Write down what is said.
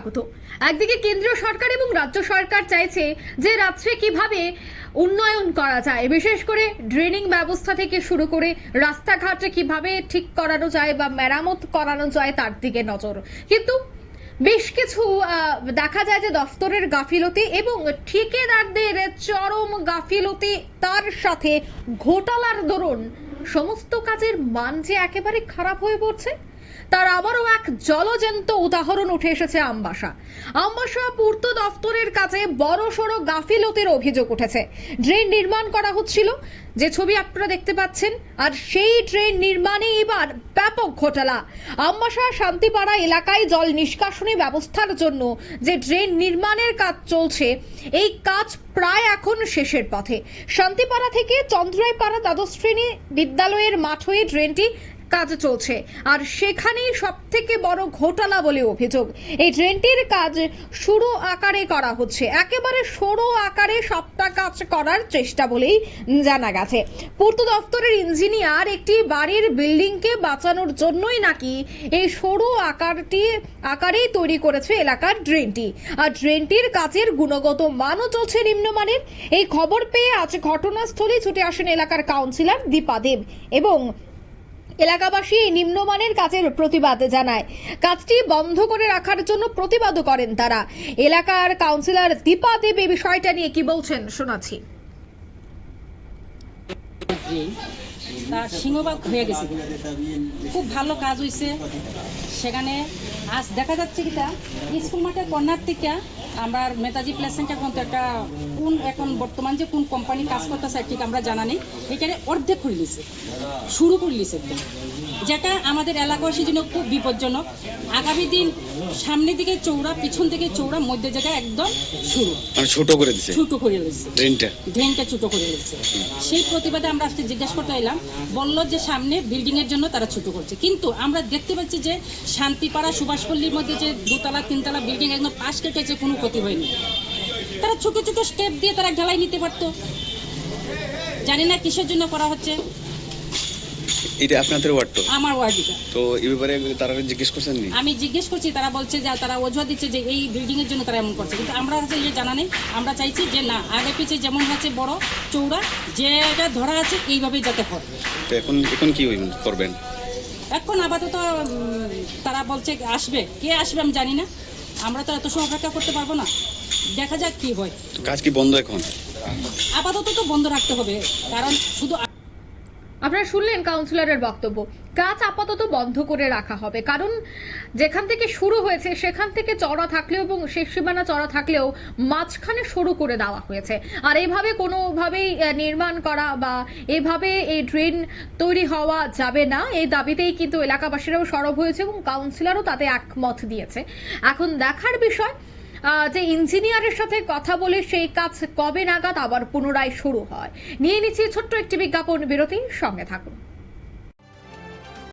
স্বাগত। একদিকে কেন্দ্রীয় সরকার এবং রাজ্য সরকার চাইছে যে রাজ্যে কীভাবে উন্নয়ন করা যায়, বিশেষ করে ড্রেনিং ব্যবস্থা থেকে শুরু করে রাস্তাঘাটে কীভাবে ঠিক করানো যায় বা মেরামত করানো যায় তার দিকে নজর। কিন্তু বেশ কিছু দেখা যায় যে দফতরের গাফিলতি এবং ঠিকাদারদের চরম গাফিলতি তার সাথে ঘোটালার দরুন সমস্ত কাজের মান যে একেবারে খারাপ হয়ে পড়ছে তার আবারও এক জলজন্ত উদাহরণ উঠে এসেছে আমবাসা। আমবাসা পূর্ত দফতরের কাছে বড় সড়ো গাফিলতির অভিযোগ উঠেছে। ড্রেন নির্মাণ করা হচ্ছিল, যে ছবি আপনারা দেখতে পাচ্ছেন, আর সেই ড্রেন নির্মাণে এবার ব্যাপক ঘোটালা। আমবাসা শান্তিপাড়া এলাকায় জল নিষ্কাশনী ব্যবস্থার জন্য যে ড্রেন নির্মাণের কাজ চলছে, এই কাজ প্রায় এখন শেষের পথে। শান্তিপাড়া থেকে চন্দ্রাইপাড়া দ্বাদশ শ্রেণি বিদ্যালয়ের মাঠ হয়ে ড্রেনটি কাজ চলছে। আর সেখানেই সব থেকে বড় ঘোটালা বলে অভিযোগ। এই ট্রেনটির কাজ সরু আকারে করা হচ্ছে। একেবারে সরু আকারে সবটা কাজ করার চেষ্টা বলেই জানা গেছে। পূর্ত দফতরের ইঞ্জিনিয়ার একটি বাড়ির বিল্ডিংকে বাঁচানোর জন্যই নাকি এই সরু আকারটি, আকারেই তৈরি করেছে এলাকার ড্রেনটি আর ড্রেনটির কাজের গুণগত মানও চলছে নিম্নমানের। এই খবর পেয়ে আজ ঘটনাস্থলে ছুটে আসেন এলাকার কাউন্সিলর দীপা দেব এবং এলাকাবাসী এই নিম্নমানের কাজের প্রতিবাদ জানায়। কাজটি বন্ধ করে রাখার জন্য প্রতিবাদও করেন তারা। এলাকার কাউন্সিলর দীপা দেব এই বিষয়টা নিয়ে কি বলছেন শোনাচ্ছি। তার সিংহভাগ হয়ে গেছে। খুব ভালো কাজ হয়েছে সেখানে আজ দেখা যাচ্ছে কিটা স্কুল মাঠের কর্নার থেকে আমরা নেতাজি এখন পর্যন্ত একটা কোন এখন বর্তমান যে কোন কোম্পানি কাজ করতেছে, ঠিক আমরা জানা নেই। এখানে অর্ধেক খুললিছে লিছে শুরু করে লিছে যেটা আমাদের এলাকাবাসীর জন্য খুব বিপজ্জনক। আগামী দিন সামনের দিকে চৌড়া পিছন থেকে চৌড়া মধ্য জায়গায় একদম শুরু। মানে ছোট করে দিছে? ছোট করে লিছে ট্রেনটা ড্রেনটা ছোট করে দিচ্ছে সেই প্রতিবাদে আমরা আজকে জিজ্ঞাসা করতে এলাম বলল যে সামনে বিল্ডিং এর জন্য তারা ছোট করছে। কিন্তু আমরা দেখতে পাচ্ছি যে শান্তিপাড়া সুভাষপল্লীর মধ্যে যে দুতলা তিনতলা বিল্ডিং একদম পাশ কেটেছে কোনো ক্ষতি হয়নি। তারা ছোট ছোট স্টেপ দিয়ে তারা ঢালাই নিতে পারতো। জানি না কিসের জন্য করা হচ্ছে। এটা আপনাদের ওয়ার্ড তো? আমার ওয়ার্ডিটা তো এই ব্যাপারে তারা জিজ্ঞেস করছেন নি আমি জিজ্ঞেস করছি তারা বলছে যে তারা অজুহাত দিচ্ছে যে এই বিল্ডিং এর জন্য তারা এমন করছে। কিন্তু আমরা হচ্ছে যে জানা নেই। আমরা চাইছি যে না আগে পিছিয়ে যেমন হচ্ছে বড় চৌড়া যেটা ধরা আছে এইভাবেই যাতে হয় তো এখন এখন কি করবেন? এখন আপাতত তারা বলছে আসবে। কে আসবে আমি জানি না। আমরা তো এত সময় অপেক্ষা করতে পারব না। দেখা যাক কি হয়। কাজ কি বন্ধ এখন? আপাতত তো বন্ধ রাখতে হবে। কারণ শুধু আপনারা শুনলেন কাউন্সিলরের বক্তব্য। কাজ আপাতত বন্ধ করে রাখা হবে। কারণ যেখান থেকে শুরু হয়েছে, সেখান থেকে চড়া থাকলেও এবং শেষ সীমানা চড়া থাকলেও মাঝখানে শুরু করে দেওয়া হয়েছে। আর এইভাবে কোনোভাবেই নির্মাণ করা বা এভাবে এই ড্রেন তৈরি হওয়া যাবে না। এই দাবিতেই কিন্তু এলাকাবাসীরাও সরব হয়েছে এবং কাউন্সিলরও তাতে একমত দিয়েছে। এখন দেখার বিষয় যে ইঞ্জিনিয়ারের সাথে কথা বলে সেই কাজ কবে নাগাদ আবার পুনরায় শুরু হয়। নিয়ে নিচ্ছি ছোট্ট একটি বিজ্ঞাপন বিরতি, সঙ্গে থাকুন।